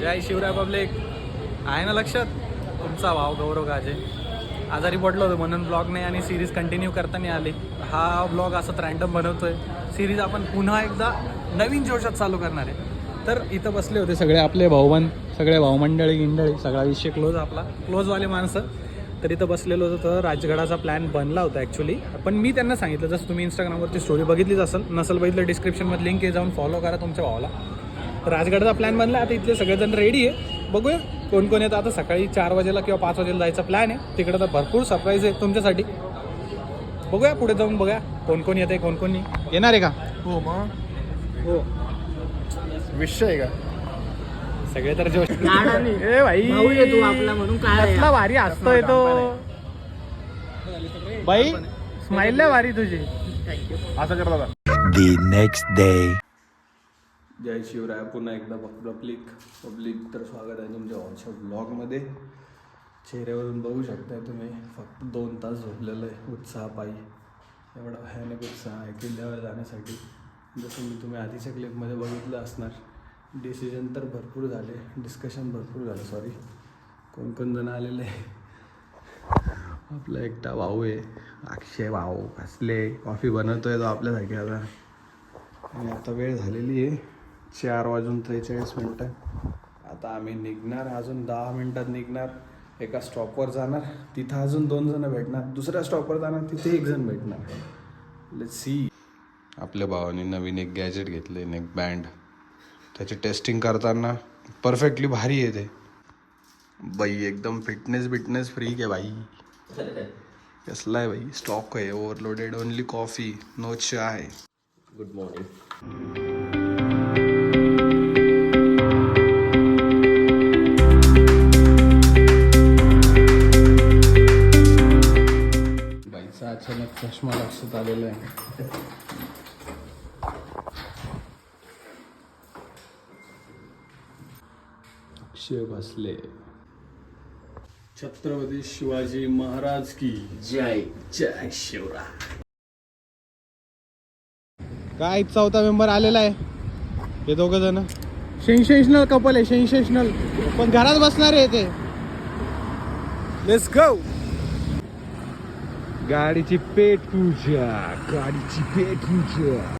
जय Shivray public. आहे ना लक्षात? तुमचा भाव गौरव गाजे. आजारी पडलो होतो म्हणून ब्लॉग नाही आणि सिरीज कंटिन्यू करता नाही आली. हा ब्लॉग असंच रँडम बनवतोय. सिरीज आपण पुन्हा एकदा नवीन जोशात चालू करणार आहे. तर इथं बसले होते सगळे आपले भाऊबंद सगळे भाऊमंडळी गिंडळी सगळा विषय क्लोज आपला. क्लोजवाले माणसं. तर इथं बसलेलो होतं तर राजगडाचा प्लॅन बनला होता ॲक्च्युली पण मी त्यांना सांगितलं जसं तुम्ही इंस्टाग्रामवरती स्टोरी बघितलीच असेल नसेल बघितलं डिस्क्रिप्शनमध्ये लिंक आहे जाऊन फॉलो करा तुमच्या भावाला. राजगडचा प्लॅन बनला. आता इथले सगळेजण रेडी आहे. बघूया कोण कोण येतं. आता सकाळी चार वाजेला किंवा पाच वाजेला जायचा प्लॅन आहे. तिकडे तर भरपूर सरप्राईज आहे तुमच्यासाठी. बघूया पुढे जाऊन बघूया कोण कोण येते कोण कोण येणार आहे का? हो मग. हो. विषय आहे का? सगळे तर जोश. ए भाई. तू आपला म्हणून काय आहे? कसला भारी असतोय तो. बाई स्माईल भारी तुझी. असं कर दादा. The next day. जय शिवराय. पुन्हा एकदा पब्लिक. पब्लिक तर स्वागत आहे तुमच्या व्हॉट्सअप ब्लॉगमध्ये चेहऱ्यावरून बघू शकताय तुम्ही. फक्त दोन तास झोपलेलं आहे. उत्साह पायी. एवढा भयानक उत्साह आहे किल्ल्यावर जाण्यासाठी. जसं मी तुम्ही आधीच्या क्लिपमध्ये बघितलं असणार. डिसिजन तर भरपूर झाले. डिस्कशन भरपूर झालं. सॉरी कोण कोण जण आलेले आपला एकटा भाऊ आहे. अक्षय भाऊ. कसले कॉफी बनवतोय तो आपल्यासाठी आता. आणि आता वेळ झालेली आहे. चार वाजून त्रेचाळीस मिनटं. आता आम्ही निघणार अजून दहा मिनटात निघणार. एका स्टॉपवर जाणार. तिथं अजून दोन जण भेटणार. दुसऱ्या स्टॉपवर जाणार तिथे एक जण भेटणार. सी आपल्या भावाने नवीन एक गॅजेट घेतले एक बँड त्याची टेस्टिंग करताना परफेक्टली भारी आहे ते. बाई एकदम फिटनेस बिटनेस फ्री आहे बाई. कसला आहे बाई? स्टॉक आहे overloaded only coffee no chai good morning अचानक चष्मा लक्षात आलेला आहे. अक्षय भसले. छत्रपती शिवाजी महाराज की जय जय शिवराय. काय चौथा मेंबर आलेला आहे? हे दोघ जण. सेन्सेशनल कपल आहे सेन्सेशनल पण घरात बसणार आहे ते. लेट्स गो गाडीची पेट पूजा गाडीची पेट पूजा.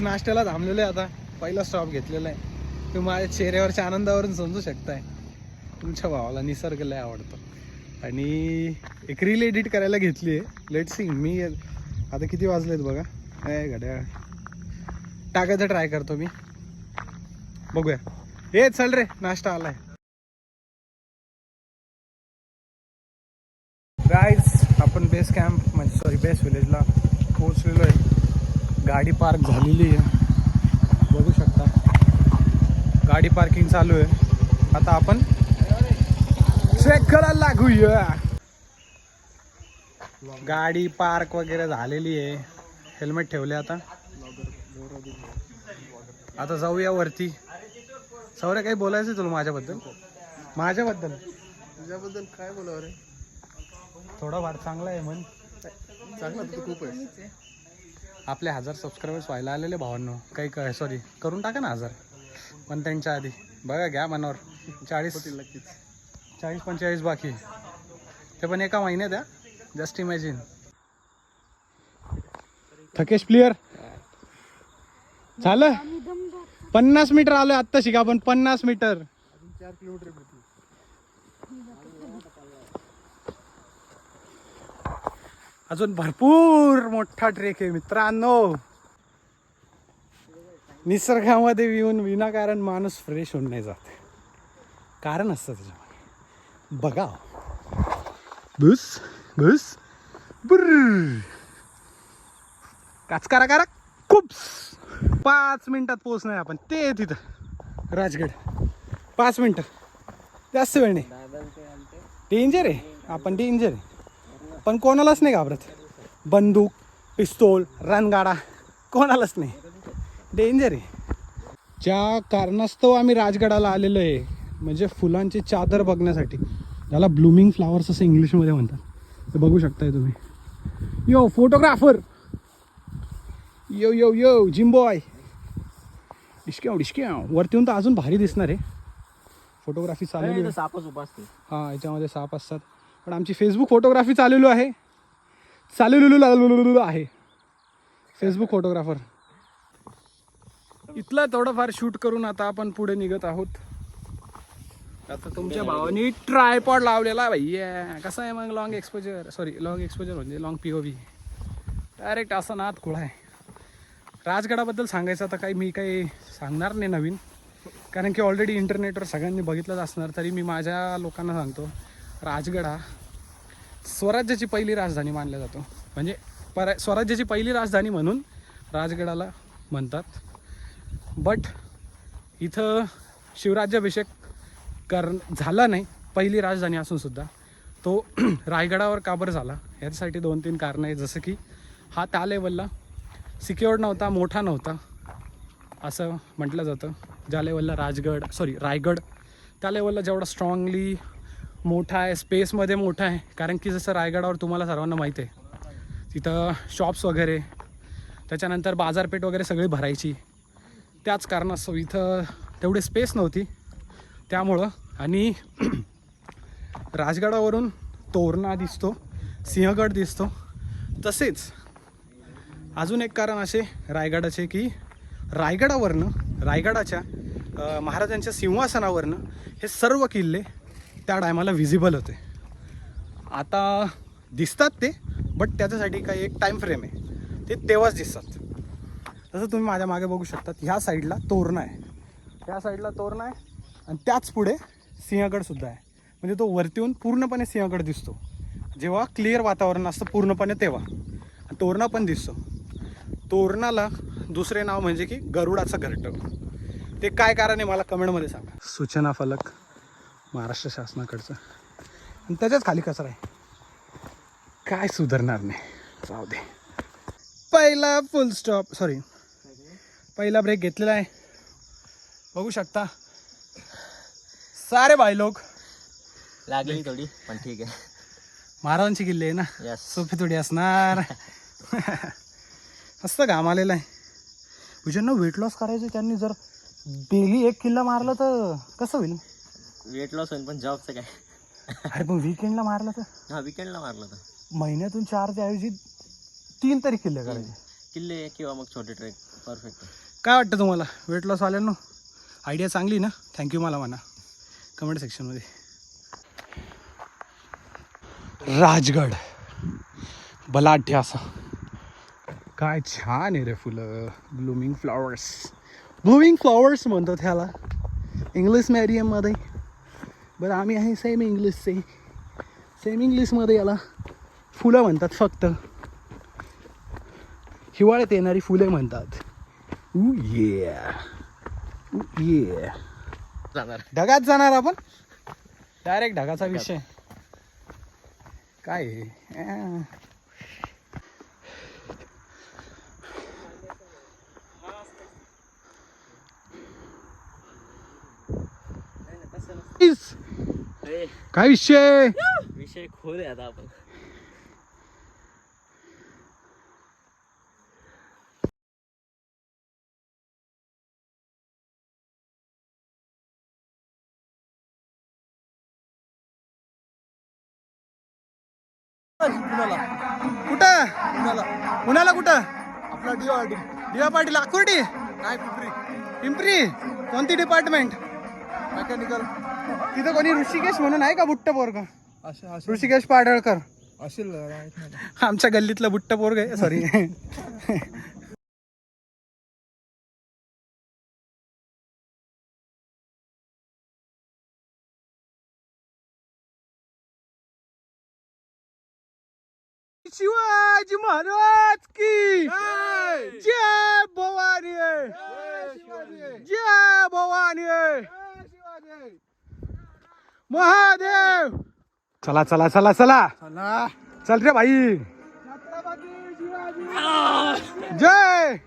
नाश्त्याला थांबलेलो आहे आता. पहिला स्टॉप घेतलेला आहे. तुम्ही माझ्या चेहऱ्यावरच्या आनंदावरून समजू शकताय. तुमच्या भावाला निसर्ग लय आवडतो. आणि एक रील एडिट करायला घेतली आहे लेट सिंग मी आता किती वाजलेत बघा? काय घड्याळ. टाकायचं ट्राय करतो मी. बघूया. हे चल रे नाश्ता आलाय. गाईज आपण बेस कॅम्प म्हणजे सॉरी बेस विलेजला पोहोचलेलो आहे. गाडी पार्क झालेली आहे. बघू शकता. गाडी पार्किंग चालू आहे. आता आपण चेक करायला लागूया. गाडी पार्क वगैरे झालेली आहे. हेल्मेट ठेवले आता. आता जाऊया वरती. सौर्य काही बोलायचं तुला माझ्याबद्दल? माझ्याबद्दल? तुझ्याबद्दल काय बोलावं रे? थोडाफार चांगला आहे म्हण. चांगला तर खूप आहे आपले हजार सबस्क्रायबर्स व्हायला आलेले भावांनो. काही काय सॉरी करून टाका ना हजार. पण त्यांच्या आधी. बघा घ्या मनावर. चाळीस नक्कीच. चाळीस पंचेचाळीस बाकी. ते पण एका महिन्यात आहे जस्ट इमॅजिन थकेश प्लेयर झालं? पन्नास मीटर आलोय आत्ता शिका आपण पन्नास मीटर. चार किलोमीटर अजून भरपूर मोठा ट्रेक आहे मित्रांनो. निसर्गामध्ये येऊन विनाकारण माणूस फ्रेश होऊन नाही जात. कारण असतं त्याच्यामध्ये. बघा हो. बुस बुस. बुर काच करा करा कुप्स. पाच मिनिटात पोहोचणार आपण. ते तिथं. राजगड. पाच मिनटं. जास्त वेळ नाही. डेंजर आहे. आपण डेंजर आहे. पण कोणालाच नाही घाबरत. बंदूक पिस्तोल रणगाडा कोणालाच नाही. डेंजर आहे. ज्या कारणास्तव आम्ही राजगडाला आलेलो आहे म्हणजे फुलांची चादर बघण्यासाठी. ज्याला ब्लूमिंग फ्लावर्स असं इंग्लिशमध्ये म्हणतात. ते बघू शकताय तुम्ही. Yo photographer yo yo yo gym boy डिस्क्याव डिस्क्याव वरती येऊन तर अजून भारी दिसणार आहे. फोटोग्राफी चालू सापच उभा असते हां याच्यामध्ये साप असतात. पण आमची फेसबुक फोटोग्राफी चाललेलो आहे. चाललेलो आहे. फेसबुक फोटोग्राफर इथलं थोडंफार शूट करून आता आपण पुढे निघत आहोत. आता तुमच्या भावानी ट्रायपॉड लावलेला आहे भैया कसं आहे मग long exposure sorry long exposure म्हणजे long P O V direct असं नात खुळा आहे. राजगडाबद्दल सांगायचं आता काही मी काही सांगणार नाही नवीन. कारण की ऑलरेडी इंटरनेटवर सगळ्यांनी बघितलंच असणार तरी मी माझ्या लोकांना सांगतो राजगड हा स्वराज्याची पहिली राजधानी मानला जातो. म्हणजे पर स्वराज्याची पहिली राजधानी म्हणून राजगडाला म्हणतात. बट इथं शिवराज्याभिषेक कर झाला नाही पहिली राजधानी असूनसुद्धा तो रायगडावर का बरं झाला? ह्यासाठी दोन तीन कारणं आहेत. जसं की हा त्या लेवलला सिक्युअर्ड नव्हता मोठा नव्हता असं म्हटलं जातं. ज्या लेवलला राजगड सॉरी रायगड त्या लेवलला जेवढा स्ट्रॉंगली मोठा आहे स्पेसमध्ये मोठा आहे कारण की जसं रायगडावर तुम्हाला सर्वांना माहीत आहे तिथं शॉप्स वगैरे त्याच्यानंतर बाजारपेठ वगैरे सगळी भरायची. त्याच कारणास्तव इथं तेवढी स्पेस नव्हती. त्यामुळं आणि राजगडावरून तोरणा दिसतो सिंहगड दिसतो. तसेच अजून एक कारण असे रायगडाचे की रायगडावरनं रायगडाच्या महाराजांच्या सिंहासनावरनं हे सर्व किल्ले त्या टायमाला व्हिजिबल होते. आता दिसतात ते बट त्याच्यासाठी काही एक टाईम फ्रेम आहे. ते तेव्हाच दिसतात. तसं तुम्ही माझ्या मागे बघू शकतात ह्या साईडला तोरणा आहे. ह्या साईडला तोरणा आहे आणि त्याच पुढे सिंहगडसुद्धा आहे. म्हणजे तो वरती येऊन पूर्णपणे सिंहगड दिसतो. जेव्हा क्लिअर वातावरण असतं पूर्णपणे तेव्हा. आणि तोरणा पण दिसतो. तोरणाला दुसरे नाव म्हणजे की गरुडाचं घरटं. ते काय कारण आहे मला कमेंटमध्ये सांगा. सूचना फलक महाराष्ट्र शासनाकडचं. आणि त्याच्याच खाली कचरा आहे काय सुधारणार नाही. जाऊ दे. पहिला फुल स्टॉप सॉरी पहिला ब्रेक घेतलेला आहे. बघू शकता. सारे भाई लोक. लागली थोडी पण ठीक आहे. महाराजांची किल्ले आहे ना. सोपी थोडी असणार. मस्त घाम आलेला आहे. ज्यांना वेट लॉस करायचं त्यांनी जर डेली एक किल्ला मारला तर कसं होईल? वेट लॉस होईल पण जॉबचं काय? अरे पण विकेंडला मारला तर? हा विकेंडला मारलं तर. महिन्यातून चारच्या ऐवजी तीन तरी किल्ले करायचे. किल्ले किंवा मग छोटे ट्रेक परफेक्ट काय वाटतं तुम्हाला? वेट लॉस आल्यानं आयडिया चांगली ना? थँक्यू मला म्हणा. कमेंट सेक्शनमध्ये राजगड बलाढ्य असा. काय छान आहे रे फुलं. ब्लूमिंग फ्लॉवर्स ब्लूमिंग फ्लॉवर्स म्हणतात ह्याला. इंग्लिश मीडियममध्ये बरं आम्ही आहे सेम इंग्लिशचे सेम इंग्लिशमध्ये याला फुलं म्हणतात फक्त. हिवाळ्यात येणारी फुले म्हणतात. Yeah. जाणार ढगात जाणार आपण? डायरेक्ट ढगाचा विषय. काय इस, काय विषय विषय खोल आहे आता आपण. कुठं? पुण्याला कुठं? आपला डीवाडी दिवा पाटील आकुर्डी काय पिंपरी. पिंपरी? कोणती डिपार्टमेंट मेकॅनिकल तिथं कोणी ऋषिकेश म्हणून आहे का बुट्ट पोरग? ऋषिकेश पाडळकर. असेल. आमच्या गल्लीतलं बुट्ट पोरग आहे. सॉरी शिवाजी महाराज की जय! भवानी जय भवानी महादेव! चला चला चला चला. चला. चल रे भाई. जय!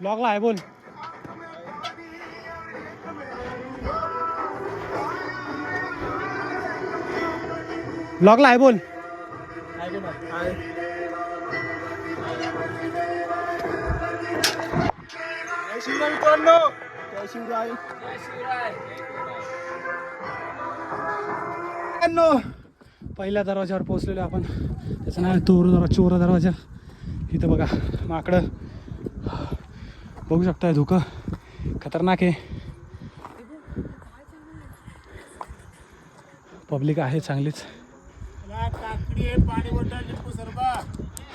ब्लॉगला आहे बोल. ब्लॉगला आहे बोल. मित्रांनो जय शिवराय पहिल्या दरवाजावर पोहोचलेलो आपण. त्याचं नाव आहे तोर दरवाजा चोर दरवाजा इथं बघा माकडं. बघू शकताय धुकं. खतरनाक आहे. पब्लिक आहे चांगलीच.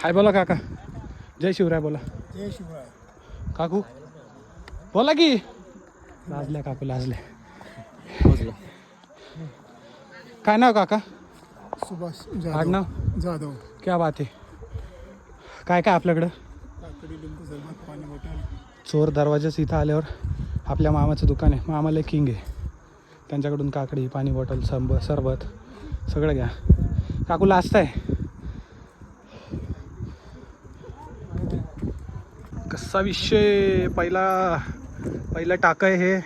हाय बोला काका. जय शिवराय बोला. जय शिवराय काकू बोला की. लाजल्या काकू लाजल्या. काय नाव काका? सुभाष आडनाव जाधव. क्या बात आहे. काय काय आपल्याकडं? चोर दरवाजाच इथं आल्यावर आपल्या मामाचं दुकान आहे. मामाला किंग आहे. त्यांच्याकडून काकडी पाणी बॉटल संब सरबत सगळं घ्या. काकू लाजताय कसा विषय पहिला पहिला टाकं आहे हे.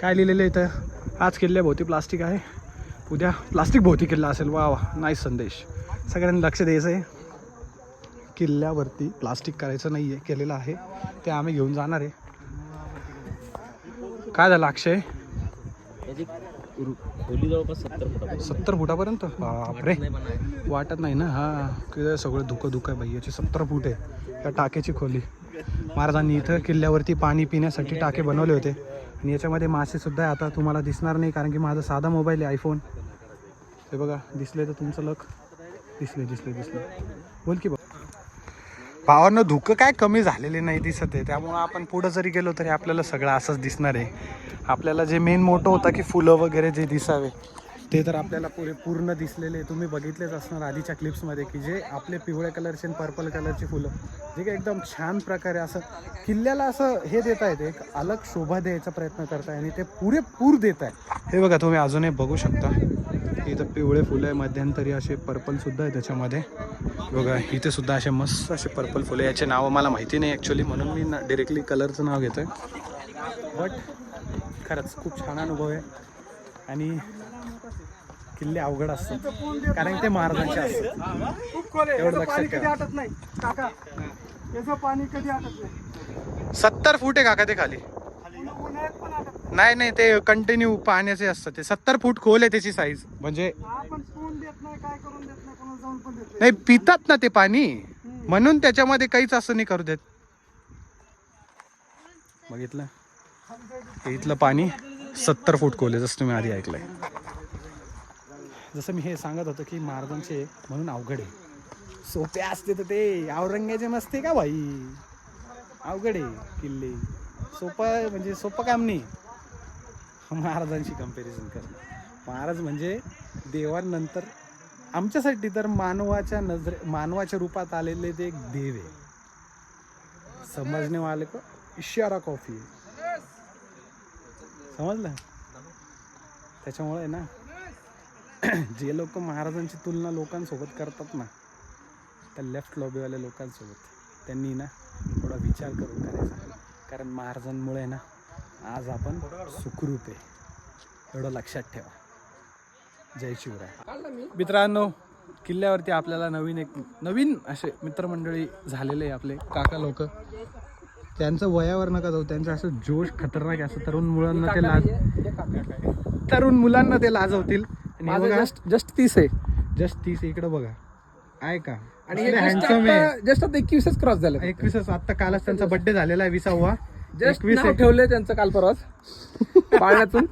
काय लिहिलेलं आहे इथं? आज किल्ल्याभोवती प्लास्टिक आहे. उद्या प्लास्टिक भोवती किल्ला असेल. वा वा. नाही संदेश. सगळ्यांनी लक्ष द्यायचं आहे. किल्ल्यावरती प्लास्टिक करायचं नाही आहे केलेलं आहे. ते आम्ही घेऊन जाणार आहे. काय झालं अक्षय? खोली जवळपास सत्तर फुटापर्यंत. सत्तर फुटापर्यंत? बापरे. वाटत नाही ना? हा. सगळं धुकं धुकं आहे बाई याची सत्तर फूट आहे. या टाक्याची खोली. महाराजांनी इथं किल्ल्यावरती पाणी पिण्यासाठी टाके बनवले होते. आणि याच्यामध्ये मासे सुद्धा आहे. आता तुम्हाला दिसणार नाही कारण की माझा साधा मोबाईल आहे आयफोन हे बघा दिसले तर तुमचं लक. दिसले दिसले दिसले बोल की बघ भावांना धुकं काय कमी झालेले नाही दिसत आहे. त्यामुळं आपण पुढं जरी गेलो तरी आपल्याला सगळं असंच दिसणार आहे. आपल्याला जे मेन मोठं होतं की फुलं वगैरे जे दिसावे ते तर आपल्याला पुरे पूर्ण दिसलेले तुम्ही बघितलेच असणार आधीच्या क्लिप्समध्ये की जे आपले पिवळ्या कलरचे आणि पर्पल कलरची फुलं जे काही एकदम छान प्रकारे असं किल्ल्याला असं हे देत आहेत एक अलग शोभा द्यायचा प्रयत्न करताय आणि ते पुरेपूर देत आहे हे बघा तुम्ही अजूनही बघू शकता. इथं पिवळे फुलं आहे मध्यंतरी असे पर्पल सुद्धा आहे त्याच्यामध्ये. बघा इथे सुद्धा असे मस्त असे पर्पल फुलं आहे. याचे नावं मला माहिती नाही ॲक्च्युली म्हणून मी डिरेक्टली कलरचं नाव घेतोय. बट खरंच खूप छान अनुभव आहे. आणि किल्ले अवघड असतात. कारण ते महाराजांचे असतात. आहे एवढं लक्षात नाही. सत्तर फूट आहे काका ते खाली. नाही नाही ते कंटिन्यू पाण्याचे असतं ते सत्तर फूट खोल आहे त्याची साईज म्हणजे नाही पितात ना ते पाणी. म्हणून त्याच्यामध्ये काहीच असं नाही करू देत. बघितलं? इथलं पाणी सत्तर फूट खोल आहे जसं तुम्ही आधी ऐकलंय. जसं मी हे सांगत होतो की महाराजांचे म्हणून अवघड आहे. सोपे असते तर ते. औरंग्याचे नसते का भाई? अवघड आहे किल्ले. सोपं म्हणजे सोपं काम नाही. महाराजांशी कंपॅरिझन करणं. महाराज म्हणजे देवानंतर आमच्यासाठी तर मानवाच्या नजरे मानवाच्या रूपात आलेले ते एक देव आहे. समजणे वाले को इशारा कॉफी समजलं? त्याच्यामुळे ना जे लोक महाराजांची तुलना लोकांसोबत करतात ना त्या लेफ्ट लॉबीवाल्या लोकांसोबत त्यांनी ना थोडा विचार करून करायचा. कारण महाराजांमुळे ना आज आपण सुखरूप आहे. एवढं लक्षात ठेवा. जय शिवराय. मित्रांनो किल्ल्यावरती आपल्याला नवीन एक नवीन असे मित्रमंडळी झालेले आहे आपले काका लोक. त्यांचं वयावर नका जाऊ. त्यांचं असं जोश खतरनाक असं तरुण मुलांना ते लाज तरुण मुलांना ते लाजवतील. आणि जस्ट जस्ट तीस आहे. जस्ट तीस इकडे बघा. आहे का? आणि हँडसम आहे. जस्ट आता एकवीसच क्रॉस झालं एकवीसच. आता कालच त्यांचा बर्थडे झालेला आहे विसावा. जस्ट नाव. ठेवलंय त्यांचं काल परवाच. पाळण्यातून.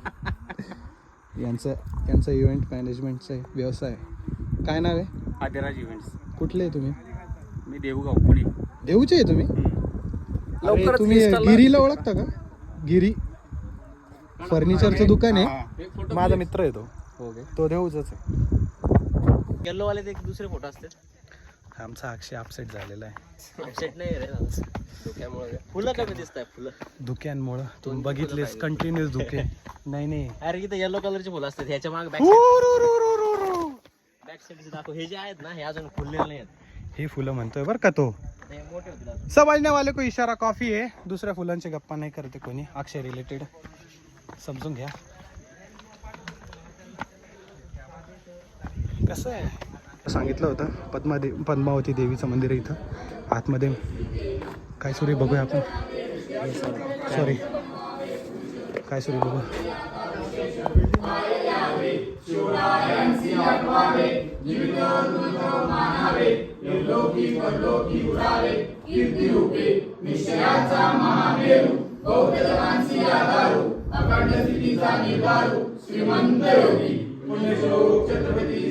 यांचं यांचं इव्हेंट मॅनेजमेंटचं व्यवसाय. काय नाव आहे? आदिराज इव्हेंट्स कुठले आहे तुम्ही? मी देऊगाव पुणे. देऊचे आहे तुम्ही? अरे, लवकरच तुम्ही ला- गिरीला ओळखता का? गिरी. फर्निचरचं दुकान आहे. माझा मित्र आहे तो. तो देऊच आहे. येल्लो वाले ते एक दुसरे फोटो असतात. आमचा अक्षय अपसेट झालेला आहे. अपसेट नाही रे धोक्यामुळे फुलं कमी दिसत आहे फुलं. धुक्यांमुळं. तुम्ही बघितलेस कंटिन्युअस धुके. नाही नाही. अरे इथं येल्लो कलरचे फुलं असतात ह्याच्या माग बॅक बॅक साईड दाखव. हे जे आहेत ना हे अजून फुललेले नाही आहेत ही फुलं म्हणतोय बरं का तो. समजने वाले को इशारा कॉफी आहे. दुसऱ्या फुलांची गप्पा नाही करते कोणी. अक्षय रिलेटेड समजून घ्या. कसं आहे? सांगितलं होतं पद्मादे पद्मावती देवीचं मंदिर आहे इथं. आतमध्ये काय सुरू बघूया आपण. सॉरी काय सुरू आहे बघू.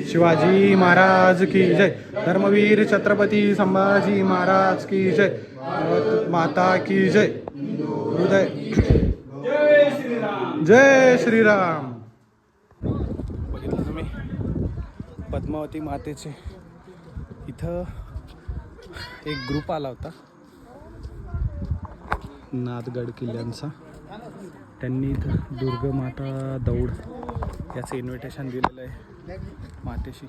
शिवाजी महाराज की जय। धर्मवीर छत्रपती संभाजी महाराज की जय। माता की जय। हृदय। जय श्रीराम। बघितलं तुम्ही? पद्मावती मातेचे इथं एक ग्रुप आला होता. नाथगड किल्ल्यांचा. त्यांनी इथं दुर्ग माता दौड याचं इन्व्हिटेशन दिलेलं आहे. मातेशी.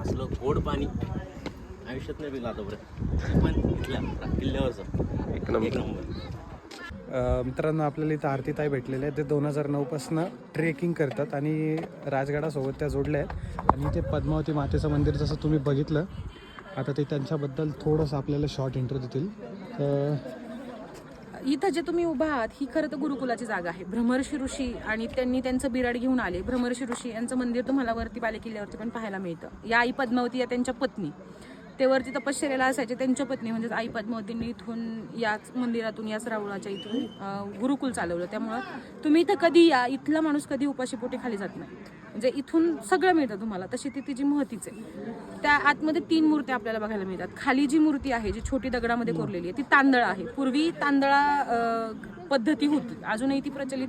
असलं गोड पाणी आयुष्यात नाही पिलं आतापर्यंत पण इथल्या किल्ल्यावरचं. एक नंबर. मित्रांनो आपल्याला इथं आरतीताई भेटलेले आहेत. ते दोन हजार नऊपासनं ट्रेकिंग करतात आणि राजगडासोबत त्या जोडल्या आहेत. आणि ते पद्मावती मातेचं मंदिर जसं तुम्ही बघितलं आता ते त्यांच्याबद्दल थोडंसं आपल्याला शॉर्ट इंट्रो देतील. तर इथं जे तुम्ही उभा आहात ही खरं तर गुरुकुलाची जागा आहे. भ्रमर्षी ऋषी आणि त्यांनी त्यांचं बिराड घेऊन आले. भ्रमर्षी ऋषी यांचं मंदिर तुम्हाला वरती बालेकिल्ल्यावरती पण पाहायला मिळतं. या आई पद्मावती या त्यांच्या पत्नी. ते वरती तपश्चर्याला असायचे त्यांच्या पत्नी म्हणजेच आई पद्मावतींनी इथून याच मंदिरातून याच रावळाच्या इथून गुरुकुल चालवलं. त्यामुळं तुम्ही इथं कधी या? इथला माणूस कधी उपाशीपोटी खाली जात नाही. म्हणजे इथून सगळं मिळतं तुम्हाला. तशी ती तिची महतीच आहे. त्या आतमध्ये तीन मूर्त्या आपल्याला बघायला मिळतात. खाली जी मूर्ती आहे जी छोटी दगडामध्ये कोरलेली आहे ती तांदळ आहे. पूर्वी तांदळा पद्धती होती. अजूनही ती प्रचलित.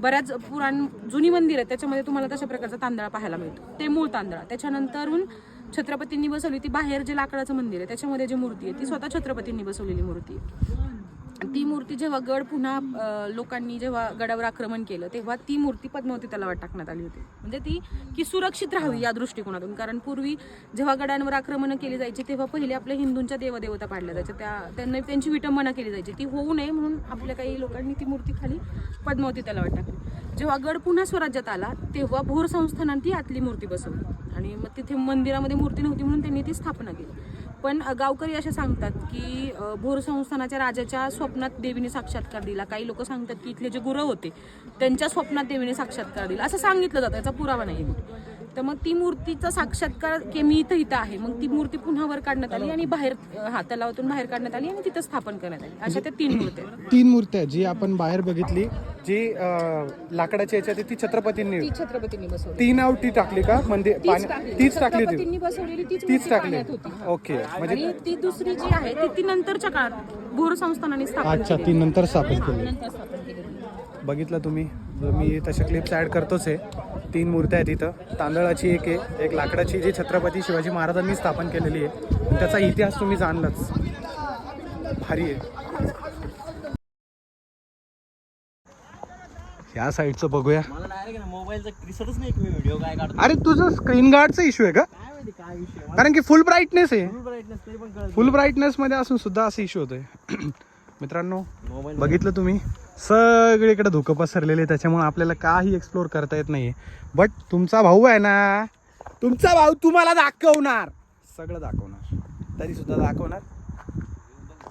बऱ्याच पुराण जुनी मंदिर आहे त्याच्यामध्ये तुम्हाला तशा प्रकारचा तांदळा पाहायला मिळतो. ते मूळ तांदळा. त्याच्यानंतरून छत्रपतींनी बसवली ती बाहेर जे लाकडाचं मंदिर आहे त्याच्यामध्ये जी मूर्ती आहे ती स्वतः छत्रपतींनी बसवलेली मूर्ती आहे. ती मूर्ती जेव्हा गड पुन्हा लोकांनी जेव्हा गडावर आक्रमण केलं तेव्हा ती मूर्ती पद्मावती तलावात टाकण्यात आली होती. म्हणजे ती की सुरक्षित राहावी या दृष्टिकोनातून. कारण पूर्वी जेव्हा गडांवर आक्रमणं केली जायची तेव्हा पहिले आपल्या हिंदूंच्या देवदेवता पाडल्या जायच्या. त्या त्यांना त्यांची विटंबना केली जायची. ती होऊ नये म्हणून आपल्या काही लोकांनी ती मूर्ती खाली पद्मावती तलावात टाकली. जेव्हा गड पुन्हा स्वराज्यात आला तेव्हा भोर संस्थानात ती आतली मूर्ती बसवली. आणि मग तिथे मंदिरामध्ये मूर्ती नव्हती म्हणून त्यांनी ती स्थापना केली. पण गावकरी असे सांगतात की भोर संस्थानाच्या राजाच्या स्वप्नात देवीने साक्षात्कार दिला. काही लोक सांगतात की इथले जे गुरव होते त्यांच्या स्वप्नात देवीने साक्षात्कार दिला. असं सांगितलं जातं. याचा पुरावा नाही तर मग ती मूर्तीचा साक्षात्कार के मी इथं इथं आहे. मग ती मूर्ती पुन्हा वर काढण्यात आली आणि बाहेर हा तलावातून बाहेर काढण्यात आली आणि तिथं स्थापन करण्यात आली. अशा त्या तीन मूर्त्या आहेत. तीन मूर्त्या जी आपण बाहेर बघितली जी अ, लाकडाची याच्यात आहे, ती छत्रपतींनी ती छत्रपतींनी बसवली. तीन आव ती टाकली का? मंदिर तीच पाणी टाकली. तीच टाकली होती. छत्रपतींनी बसवलेली तीच तीच मूर्ती टाकली. पाण्यात होती. ओके. म्हणजे आणि ती दुसरी जी आहे ती ती नंतरच्या काळात भोर संस्थानाने स्थापन अच्छा केली ती नंतर स्थापन केली. केलेली. बघितलं तुम्ही. मी तशा क्लिप्स ॲड करतोच आहे. तीन मूर्त्या आहेत इथं. तांदळाची एक आहे एक लाकडाची जी छत्रपती शिवाजी महाराजांनी स्थापन केलेली आहे. त्याचा इतिहास तुम्ही जाणलाच. भारी आहे. ह्या साईडचं बघूया. अरे तुझं स्क्रीन गार्डचा इश्यू आहे का? कारण की फुल ब्राईटनेस आहे. फुल ब्राईटनेस मध्ये असून सुद्धा असा इश्यू होतोय. मित्रांनो बघितलं तुम्ही? सगळीकडे धुकं पसरलेले त्याच्यामुळे आपल्याला काही एक्सप्लोर करता येत नाही बट तुमचा भाऊ आहे ना तुमचा भाऊ तुम्हाला दाखवणार सगळं दाखवणार तरी सुद्धा दाखवणार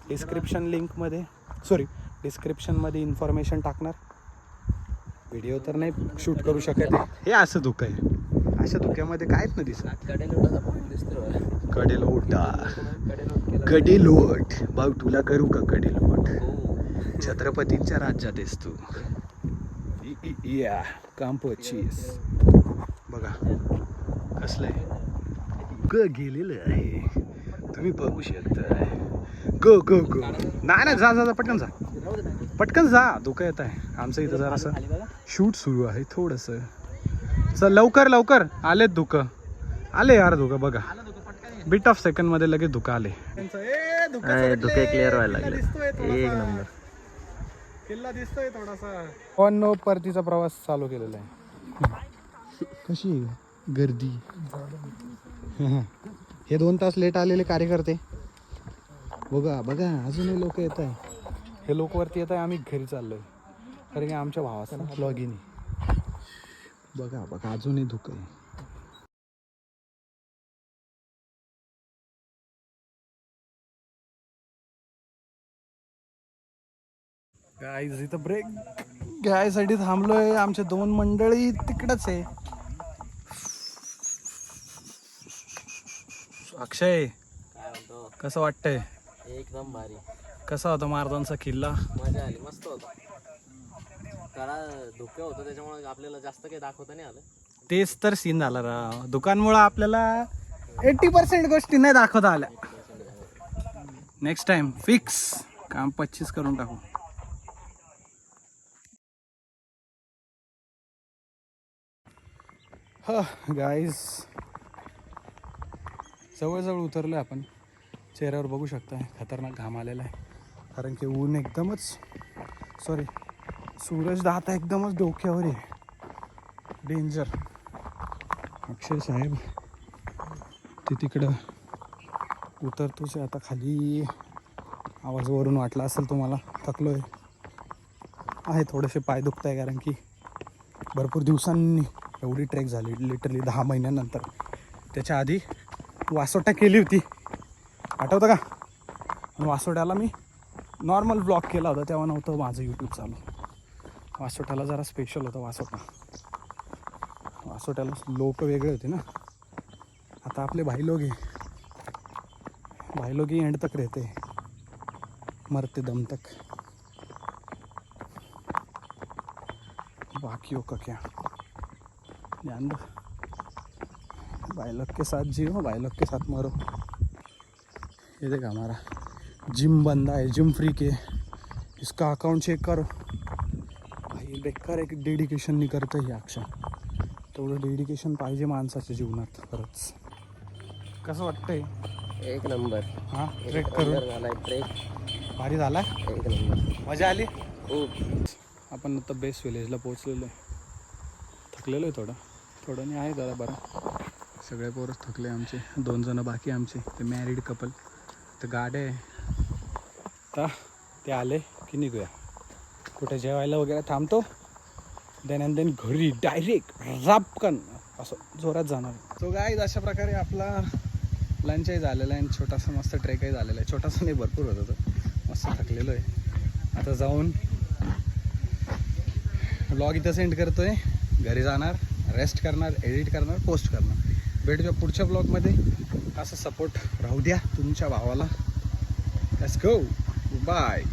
डिस्क्रिप्शन लिंकमध्ये सॉरी डिस्क्रिप्शनमध्ये इन्फॉर्मेशन टाकणार व्हिडिओ तर नाही शूट करू शकत हे असं धुकं आहे अशा धुक्यामध्ये कायच नाही दिसत कडेलोट कडेलोट भाऊ तुला करू का कडेलोट छत्रपतींच्या राज्यात आहेस तू. या कांपोचीस बघा कसलंय ग गेलेलं आहे. तुम्ही बघू शकता गो गो गो नाही नाही जा जा जा पटकन जा. पटकन जा. धोका येत आहे. आमचं इथं जरा असं शूट सुरू आहे थोडंसं. चल लवकर लवकर. आलेत धुकं. आले यार धुकं बघा. बिट ऑफ सेकंडमध्ये लगेच धुकं आले. धुके क्लिअर व्हायला लागले. एक नंबर. किल्ला दिसतोय थोडासा. वन नो परतीचा प्रवास चालू केलेला आहे. कशी आहे गर्दी. हे दोन तास लेट आलेले कार्यकर्ते. बघा बघा अजूनही लोक येत आहे. हे लोक वरती येत आहे आम्ही घरी चाललोय. कारण की आमच्या भावाचा लॉगिन बघा बघा अजूनही धुकं आहे. गाईज इथं ब्रेक घ्यायसाठी थांबलोय. आमचे दोन मंडळी तिकडच आहे. अक्षय कसं वाटतंय? एकदम भारी. कसा होता मारदानचा किल्ला? मजा आली मस्त होतं. त्याला धोके होतं त्याच्यामुळे आपल्याला जास्त काही दाखवता नाही आलं. तेच तर सीन झाला राव दुकानमुळं आपल्याला एट्टी पर्सेंट गोष्टी नाही दाखवता आल्या. नेक्स्ट टाइम फिक्स काम पच्चीस करून टाकू. ह गाईज जवळजवळ उतरलो आपण. चेहऱ्यावर बघू शकता खतरनाक घाम आलेला आहे. कारण की ऊन एकदमच सॉरी सूरज दाता एकदमच डोक्यावर आहे. डेंजर अक्षय साहेब ते तिकडं उतरतोच आहे. आता खाली आवाज वरून वाटला असेल तुम्हाला थकलो आहे आहे थोडेसे पाय दुखत आहे कारण की भरपूर दिवसांनी एवढी ट्रेक झाली लिटरली दहा महिन्यानंतर. त्याच्या आधी वासोटा केली होती. आठवतं का? आणि वासोट्याला मी नॉर्मल ब्लॉग केला होता तेव्हा नव्हतं माझं यूट्यूब चालू. वासोट्याला जरा स्पेशल होतं वासोटा. वासोट्याला लोक वेगळे होते ना. आता आपले भाई लोग भाई लोग एंड तक रहते. मरते दम तक. बाकियों का क्या? ध्यान दो भाई लोग के साथ जियो भाई लोग के साथ मरो. ये देखा हमारा जिम बंदा है जिम फ्री के. इसका अकाउंट चेक करो. भाई बेकार एक डेडिकेशन नाही करतं ही अक्षर तेवढं डेडिकेशन पाहिजे माणसाच्या जीवनात खरंच. कसं वाटतंय? एक नंबर. हां ट्रेक करून. झालाय ट्रेक भारी झाला एक नंबर. मजा आली? खूप. आपण आता बेस्ट विलेजला पोहोचलेलो आहे. थकलेलो आहे थोडं. थोडं नाही आहे जरा बरं. सगळे पोरच थकले आमचे. दोन जणं बाकी आमचे. ते मॅरिड कपल तर गाड्या आहे. आता ते आले की निघूया. कुठे जेवायला वगैरे थांबतो. देन अँड देन घरी डायरेक्ट रापकन असं जोरात जाणार. तो गाईज अशा प्रकारे आपला लंचही झालेला आहे. आणि छोटासा मस्त ट्रेकही झालेला आहे. छोटासा नाही भरपूर होता तो मस्त थकलेलो आहे. आता जाऊन ब्लॉग इथं सेंड करतोय. घरी जाणार. रेस्ट करणार एडिट करणार पोस्ट करणार. भेटूया पुढच्या ब्लॉगमध्ये असा सपोर्ट राहू द्या तुमच्या भावाला. Let's go bye